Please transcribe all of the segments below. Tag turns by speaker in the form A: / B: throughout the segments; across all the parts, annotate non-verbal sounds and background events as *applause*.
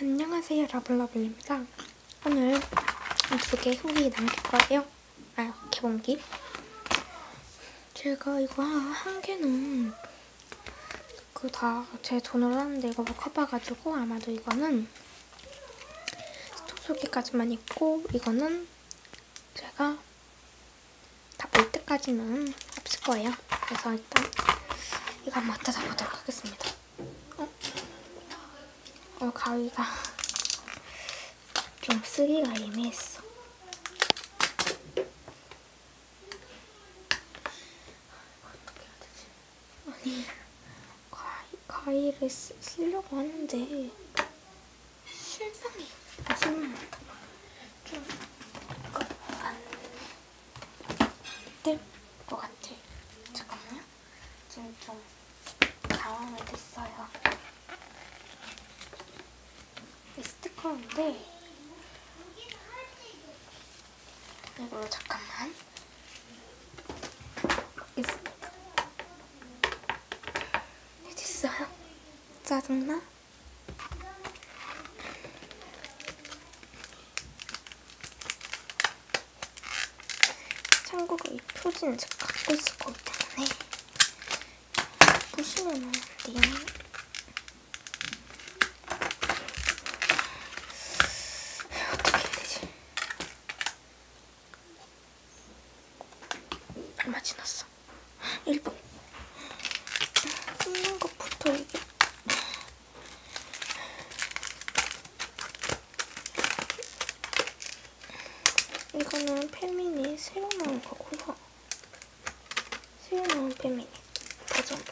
A: 안녕하세요 러블러블입니다. 오늘 두 개 후기 남길 거예요. 아 개봉기. 제가 이거 한 개는 그 다 제 돈으로 하는데 이거 커봐가지고 아마도 이거는 스톱 속기까지만 있고 이거는 제가 다 볼 때까지는 없을 거예요. 그래서 일단 이거 한번 뜯어보도록 하겠습니다. 어? 어, 가위가 좀 쓰기가 애매했어. 아니, 가위, 가위를 쓰, 쓰려고 하는데 실망이, 아, 실망한다. 좀, 안 될 것 같아. 잠깐만요. 지금 좀 당황을 했어요. 이 스티커인데 이걸로 잠깐만 됐어요 짜증나? 참고로 이 표지는 제가 갖고 있을 거기 때문에 보시면 안 돼요 어떻게 해야 되지? 얼마 지났어? 1분. 끊는 것부터 이게. 이거는 페미니 새로 나온 거고요. 새로 나온 페미니 버전.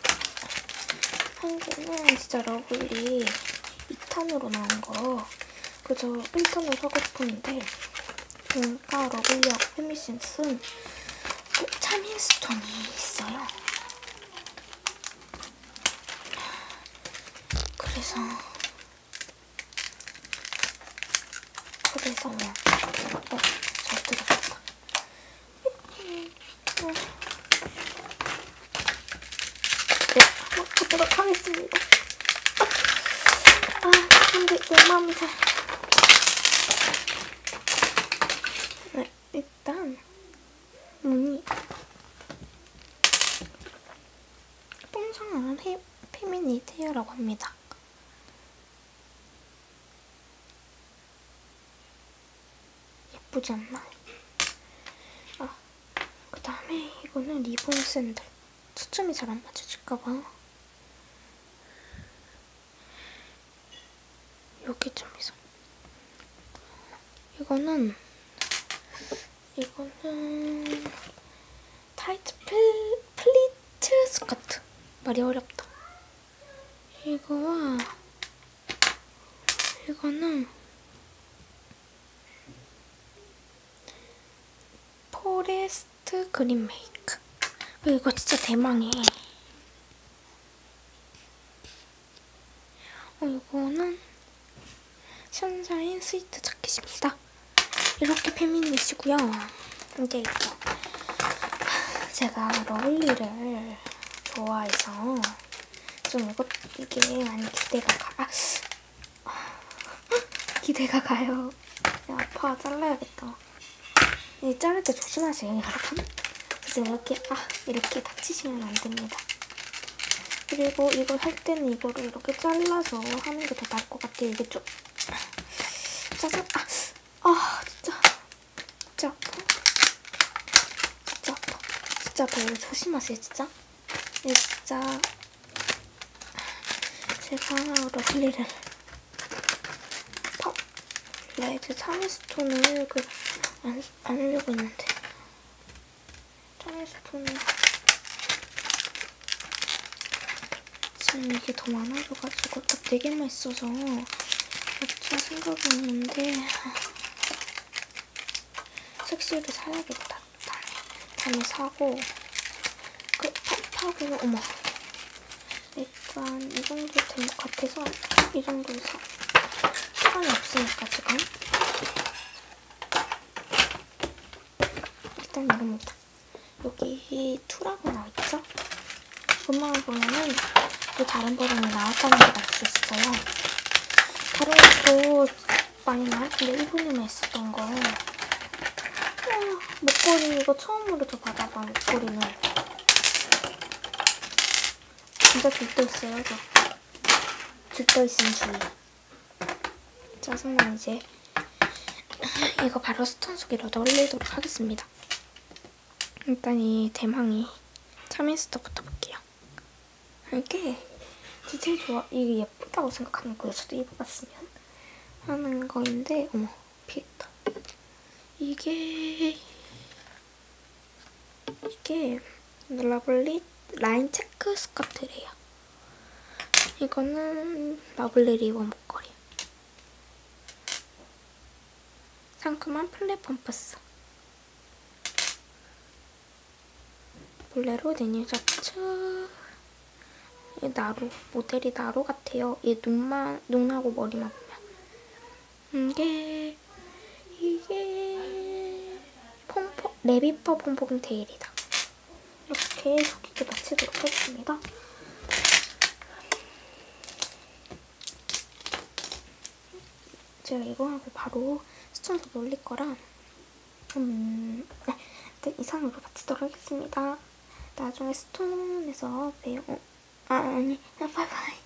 A: 한 개는 진짜 러블리 2탄으로 나온 거. 그저 1탄으로 사고 싶었는데 보니까 러블리하고 페미신스 차민스톤이 있어요. 그래서 그래서 어, 잘 들어갔다. 네, 한번 가보도록 하겠습니다. 아, 근데 내 마음이 잘. 네, 일단 문이 통상은 페, 페미니 테어라고 합니다. 예쁘지 않나? 아, 그 다음에 이거는 리본 샌들. 초점이 잘 안 맞춰질까봐. 여기 좀 있어. 이거는 이거는 타이트 플, 플리트 스커트 말이 어렵다. 이거와 이거는 포레스트 그린 메이크. 이거 진짜 대망해. 어, 이거는 션샤인 스위트 자켓입니다. 이렇게 페미니시고요. 이제 이거 제가 러블리를 좋아해서 좀 이것 이게 많이 기대가 가. 아, *laughs* 기대가 가요. 야, 아파 잘라야겠다. 이 자를 때 조심하세요, 여러분. 그래서 이렇게 아 이렇게 다치시면 안 됩니다. 그리고 이걸 할 때는 이거를 이렇게 잘라서 하는 게 더 나을 것 같아요. 이게 좀 *sniffs* 짜증 아. 아 진짜 진짜 아파 진짜 아파 진짜 아파 이거 조심하세요 진짜 이 진짜 제가 러블리를 팝 라이트 차미스톤을 그 안 안 하려고 했는데. 차미스톤을 지금 이게 더 많아져가지고 딱 4개만 있어서 어쩔 생각이었는데. 색시를 사야겠다. 다음에, 사고. 그 파, 파고 어머 일단 이 정도 된 것 같아서 이 정도 사 시간이 없으니까 지금 일단 이겁니다. 여기 투라고 나와있죠? 이것만 보면은 또 다른 버전이 나왔다는 게 있어요. 다른 이거 많이 나? 근데 일본에만 있었던 거. 아, 목걸이 이거 처음으로 저 받아봐 목걸이는. 진짜 들떠있어요 저. 들떠있음 주의. 짜증나 이제. *laughs* 이거 바로 스톤 속에 넣어 올리도록 하겠습니다. 일단 이 대망이 차민스터부터 볼게요. 이게 디테일 좋아, 이게 예쁘다고 생각하는 거예요. 저도 입어봤으면 하는 거인데, 어머, 피했다. 이게 이게 러블리 라인 체크 스커트래요. 이거는 러블리 리본 목걸이. 상큼한 플랫폼 퍼스. 볼레로 데님 셔츠. 이 나루 모델이 나루 같아요. 얘 눈만 눈하고 머리만 보면 이게 이게 폼폼 레비퍼 폼폼 테일이다. 이렇게 속이게 마치도록 하겠습니다. 제가 이거 하고 바로 스톤서 올릴 거라 음, 네, 일단 이상으로 마치도록 하겠습니다. 나중에 스톤에서 봬요. 아, 아니, 바이바이.